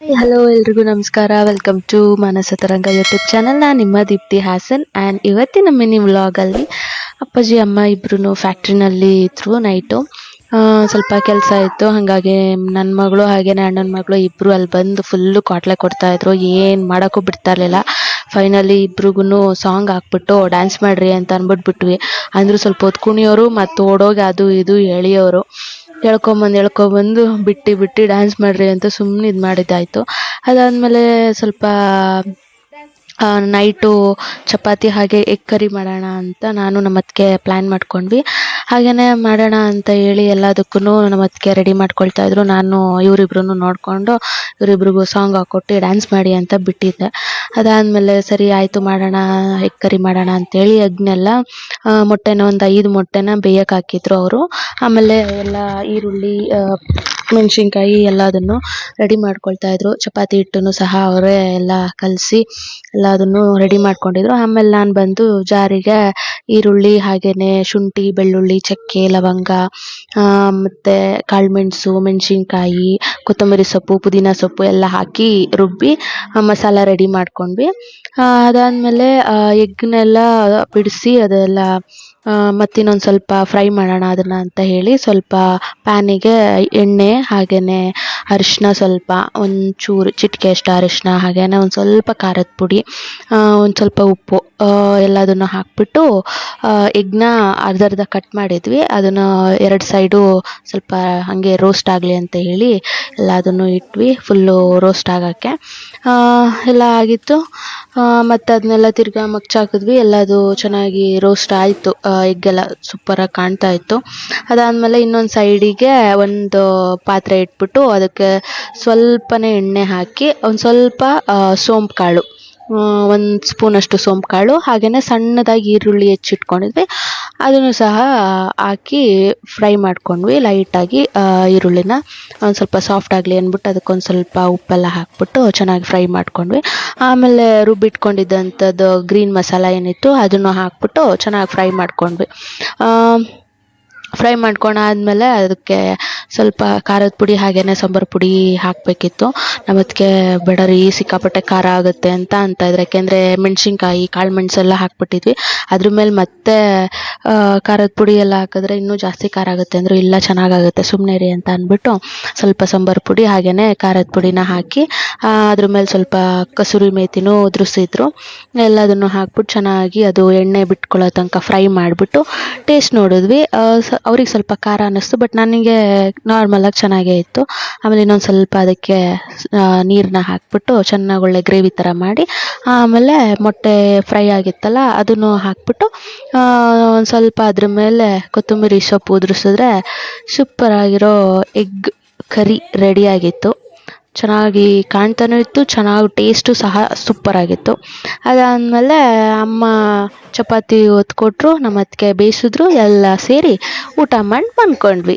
Hello ಎಲ್ರಿಗೂ ನಮಸ್ಕಾರ. Welcome to ಮಾನಸ ತರಂಗ ಯೂಟ್ಯೂಬ್ ಚಾನಲ್ ನಾನು ನಿಮ್ಮ ದೀಪ್ತಿ ಹಾಸನ್ ಆ್ಯಂಡ್ ಇವತ್ತಿನ ಮಿನಿ ವ್ಲಾಗಲ್ಲಿ ಅಪ್ಪಾಜಿ, ಅಮ್ಮ ಇಬ್ರು ಫ್ಯಾಕ್ಟ್ರಿನಲ್ಲಿ ಇದ್ರು ನೈಟು ಸ್ವಲ್ಪ ಕೆಲಸ ಇತ್ತು. ಹಾಗಾಗಿ ನನ್ನ ಮಗಳು ಹಾಗೆ ಅಣ್ಣನ ಮಗಳು ಇಬ್ಬರು ಅಲ್ಲಿ ಬಂದು ಫುಲ್ಲು ಕಾಟ್ಲೆ ಕೊಡ್ತಾ ಇದ್ರು. ಏನು ಮಾಡೋಕ್ಕೂ ಬಿಡ್ತಾ ಫೈನಲಿ ಇಬ್ರಿಗೂ ಸಾಂಗ್ ಹಾಕ್ಬಿಟ್ಟು ಡ್ಯಾನ್ಸ್ ಮಾಡ್ರಿ ಅಂತ ಅಂದ್ಬಿಟ್ಬಿಟ್ವಿ ಅಂದರೂ ಸ್ವಲ್ಪ ಹೊತ್ತು ಕುಣಿಯೋರು ಮತ್ತು ಓಡೋಗಿ ಅದು ಇದು ಎಳಿಯೋರು. ಎಳ್ಕೊಂಬಂದು ಎಳ್ಕೊಂಬಂದು ಬಿಟ್ಟು ಬಿಟ್ಟು ಡ್ಯಾನ್ಸ್ ಮಾಡ್ರಿ ಅಂತ ಸುಮ್ಮನೆ ಇದು ಮಾಡಿದ್ದಾಯಿತು ಅದಾದಮೇಲೆ ಸ್ವಲ್ಪ ನೈಟು ಚಪಾತಿ ಹಾಗೆ ಎಗ್ ಕರಿ ಮಾಡೋಣ ಅಂತ ನಾನು ನಮ್ಮ ಅತ್ತಿಗೆ ಪ್ಲ್ಯಾನ್ ಮಾಡ್ಕೊಂಡ್ವಿ. ಹಾಗೇ ಮಾಡೋಣ ಅಂತ ಹೇಳಿ ಎಲ್ಲದಕ್ಕೂ ನಮ್ಮ ಅತ್ತಿಗೆ ರೆಡಿ ಮಾಡ್ಕೊಳ್ತಾ ಇದ್ರು. ನಾನು ಇವರಿಬ್ರು ನೋಡಿಕೊಂಡು ಇವರಿಬ್ರಿಗೂ ಸಾಂಗ್ ಹಾಕ್ಕೊಟ್ಟು ಡ್ಯಾನ್ಸ್ ಮಾಡಿ ಅಂತ ಬಿಟ್ಟಿದ್ದೆ. ಅದಾದಮೇಲೆ ಸರಿ, ಆಯಿತು ಮಾಡೋಣ ಎಗ್ ಕರಿ ಮಾಡೋಣ ಅಂತೇಳಿ ಎಗ್ನೆಲ್ಲ ಮೊಟ್ಟೆನ ಒಂದು ಐದು ಮೊಟ್ಟೆನ ಬೇಯಕ್ಕೆ ಹಾಕಿದ್ರು ಅವರು. ಆಮೇಲೆ ಎಲ್ಲ ಈರುಳ್ಳಿ ಮೆಣಸಿನ್ಕಾಯಿ ಎಲ್ಲದನ್ನು ರೆಡಿ ಮಾಡ್ಕೊಳ್ತಾ ಇದ್ರು. ಚಪಾತಿ ಹಿಟ್ಟನ್ನು ಸಹ ಅವರೇ ಎಲ್ಲ ಕಲಸಿ ಎಲ್ಲದನ್ನು ರೆಡಿ ಮಾಡ್ಕೊಂಡಿದ್ರು. ಆಮೇಲೆ ನಾನು ಬಂದು ಜಾರಿಗೆ ಈರುಳ್ಳಿ ಹಾಗೇನೆ ಶುಂಠಿ, ಬೆಳ್ಳುಳ್ಳಿ, ಚಕ್ಕೆ, ಲವಂಗ ಮತ್ತೆ ಕಾಳುಮೆಣಸು ಮೆಣಸಿನ್ಕಾಯಿ, ಕೊತ್ತಂಬರಿ ಸೊಪ್ಪು, ಪುದೀನ ಸೊಪ್ಪು ಎಲ್ಲ ಹಾಕಿ ರುಬ್ಬಿ ಮಸಾಲ ರೆಡಿ ಮಾಡ್ಕೊಂಡ್ವಿ. ಅದಾದ್ಮೇಲೆ ಎಗ್ನೆಲ್ಲ ಬಿಡಿಸಿ ಅದೆಲ್ಲ ಮತ್ತಿನ್ನೊಂದು ಸ್ವಲ್ಪ ಫ್ರೈ ಮಾಡೋಣ ಅದನ್ನು ಅಂತ ಹೇಳಿ ಸ್ವಲ್ಪ ಪ್ಯಾನಿಗೆ ಎಣ್ಣೆ ಹಾಗೆಯೇ ಅರಿಶಿನ ಸ್ವಲ್ಪ, ಒಂಚೂರು ಚಿಟಿಕೆಯಷ್ಟು ಅರಿಶಿನ ಹಾಗೇನೆ ಒಂದು ಸ್ವಲ್ಪ ಖಾರದ ಪುಡಿ ಒಂದು ಸ್ವಲ್ಪ ಉಪ್ಪು ಎಲ್ಲದನ್ನು ಹಾಕಿಬಿಟ್ಟು ಎಗ್ನ ಅರ್ಧ ಅರ್ಧ ಕಟ್ ಮಾಡಿದ್ವಿ. ಅದನ್ನು ಎರಡು ಸೈಡು ಸ್ವಲ್ಪ ಹಾಗೆ ರೋಸ್ಟ್ ಆಗಲಿ ಅಂತ ಹೇಳಿ ಎಲ್ಲದನ್ನು ಇಟ್ವಿ ಫುಲ್ಲು ರೋಸ್ಟ್ ಆಗೋಕ್ಕೆ. ಎಲ್ಲ ಆಗಿತ್ತು. ಮತ್ತು ಅದನ್ನೆಲ್ಲ ತಿರ್ಗಾ ಮಗ್ಚಾಕಿದ್ವಿ. ಎಲ್ಲದು ಚೆನ್ನಾಗಿ ರೋಸ್ಟ್ ಆಯಿತು. ಎಗ್ಗೆಲ್ಲ ಸೂಪರಾಗಿ ಕಾಣ್ತಾ ಇತ್ತು. ಅದಾದಮೇಲೆ ಇನ್ನೊಂದು ಸೈಡಿಗೆ ಒಂದು ಪಾತ್ರೆ ಇಟ್ಬಿಟ್ಟು ಅದಕ್ಕೆ ಸ್ವಲ್ಪನೇ ಎಣ್ಣೆ ಹಾಕಿ, ಒಂದು ಸ್ವಲ್ಪ ಸೋಂಪು ಕಾಳು ಒಂದು ಸ್ಪೂನಷ್ಟು ಸೋಂಪು ಕಾಳು ಹಾಗೆಯೇ ಸಣ್ಣದಾಗಿ ಈರುಳ್ಳಿ ಹೆಚ್ಚಿಟ್ಕೊಂಡಿದ್ವಿ. ಅದನ್ನು ಸಹ ಹಾಕಿ ಫ್ರೈ ಮಾಡ್ಕೊಂಡ್ವಿ. ಲೈಟಾಗಿ ಈರುಳ್ಳಿನ ಒಂದು ಸ್ವಲ್ಪ ಸಾಫ್ಟ್ ಆಗಲಿ ಅಂದ್ಬಿಟ್ಟು ಅದಕ್ಕೊಂದು ಸ್ವಲ್ಪ ಉಪ್ಪೆಲ್ಲ ಹಾಕ್ಬಿಟ್ಟು ಚೆನ್ನಾಗಿ ಫ್ರೈ ಮಾಡ್ಕೊಂಡ್ವಿ. ಆಮೇಲೆ ರುಬ್ಬಿಟ್ಕೊಂಡಿದ್ದಂಥದ್ದು ಗ್ರೀನ್ ಮಸಾಲ ಏನಿತ್ತು ಅದನ್ನು ಹಾಕ್ಬಿಟ್ಟು ಚೆನ್ನಾಗಿ ಫ್ರೈ ಮಾಡ್ಕೊಂಡ್ವಿ. ಫ್ರೈ ಮಾಡ್ಕೊಂಡಾದ್ಮೇಲೆ ಅದಕ್ಕೆ ಸ್ವಲ್ಪ ಖಾರದ ಪುಡಿ ಹಾಗೆಯೇ ಸಾಂಬಾರು ಪುಡಿ ಹಾಕಬೇಕಿತ್ತು. ನಮ್ಮ ಅತ್ತಿಗೆ ಬೇಡ ಸಿಕ್ಕಾಪಟ್ಟೆ ಖಾರ ಆಗುತ್ತೆ ಅಂತ ಅಂತ ಇದ್ರು. ಯಾಕೆಂದರೆ ಮೆಣಸಿನ್ಕಾಯಿ, ಕಾಳು ಮೆಣಸೆಲ್ಲ ಹಾಕ್ಬಿಟ್ಟಿದ್ವಿ. ಅದ್ರ ಮೇಲೆ ಮತ್ತೆ ಖಾರದ ಪುಡಿ ಎಲ್ಲ ಹಾಕಿದ್ರೆ ಇನ್ನೂ ಜಾಸ್ತಿ ಖಾರ ಆಗುತ್ತೆ ಅಂದರು ಇಲ್ಲ, ಚೆನ್ನಾಗಾಗುತ್ತೆ ಸುಮ್ಮನೆ ರೀ ಅಂತ ಅಂದ್ಬಿಟ್ಟು ಸ್ವಲ್ಪ ಸಾಂಬಾರು ಪುಡಿ ಹಾಗೆಯೇ ಖಾರದ ಪುಡಿನ ಹಾಕಿ ಅದ್ರ ಮೇಲೆ ಸ್ವಲ್ಪ ಕಸೂರಿ ಮೇಥಿನೂ ಉದುರಿಸಿದ್ರು. ಎಲ್ಲದನ್ನು ಹಾಕ್ಬಿಟ್ಟು ಚೆನ್ನಾಗಿ ಅದು ಎಣ್ಣೆ ಬಿಟ್ಕೊಳ್ಳೋ ತನಕ ಫ್ರೈ ಮಾಡಿಬಿಟ್ಟು ಟೇಸ್ಟ್ ನೋಡಿದ್ವಿ. ಅವ್ರಿಗೆ ಸ್ವಲ್ಪ ಖಾರ ಅನ್ನಿಸ್ತು ಬಟ್ ನನಗೆ ನಾರ್ಮಲಾಗಿ ಚೆನ್ನಾಗೇ ಇತ್ತು. ಆಮೇಲೆ ಇನ್ನೊಂದು ಸ್ವಲ್ಪ ಅದಕ್ಕೆ ನೀರನ್ನ ಹಾಕಿಬಿಟ್ಟು ಚೆನ್ನಾಗಿ ಒಳ್ಳೆ ಗ್ರೇವಿ ಥರ ಮಾಡಿ, ಆಮೇಲೆ ಮೊಟ್ಟೆ ಫ್ರೈ ಆಗಿತ್ತಲ್ಲ, ಅದನ್ನು ಹಾಕಿಬಿಟ್ಟು ಒಂದು ಸ್ವಲ್ಪ ಅದ್ರ ಮೇಲೆ ಕೊತ್ತಂಬರಿ ಸೊಪ್ಪು ಉದುರಿಸಿದ್ರೆ ಸೂಪರಾಗಿರೋ ಎಗ್ ಕರಿ ರೆಡಿಯಾಗಿತ್ತು ಚೆನ್ನಾಗಿ ಕಾಣ್ತಾನೂ ಇತ್ತು, ಚೆನ್ನಾಗಿ ಟೇಸ್ಟು ಸಹ ಸೂಪರಾಗಿತ್ತು ಅದಾದಮೇಲೆ ಅಮ್ಮ ಚಪಾತಿ ಹೊತ್ಕೊಟ್ರು ನಮ್ಮ ಅತ್ತಿಗೆ ಬೇಯಿಸಿದ್ರು, ಎಲ್ಲ ಸೇರಿ ಊಟ ಮಾಡಿ ಮನ್ಕೊಂಡ್ವಿ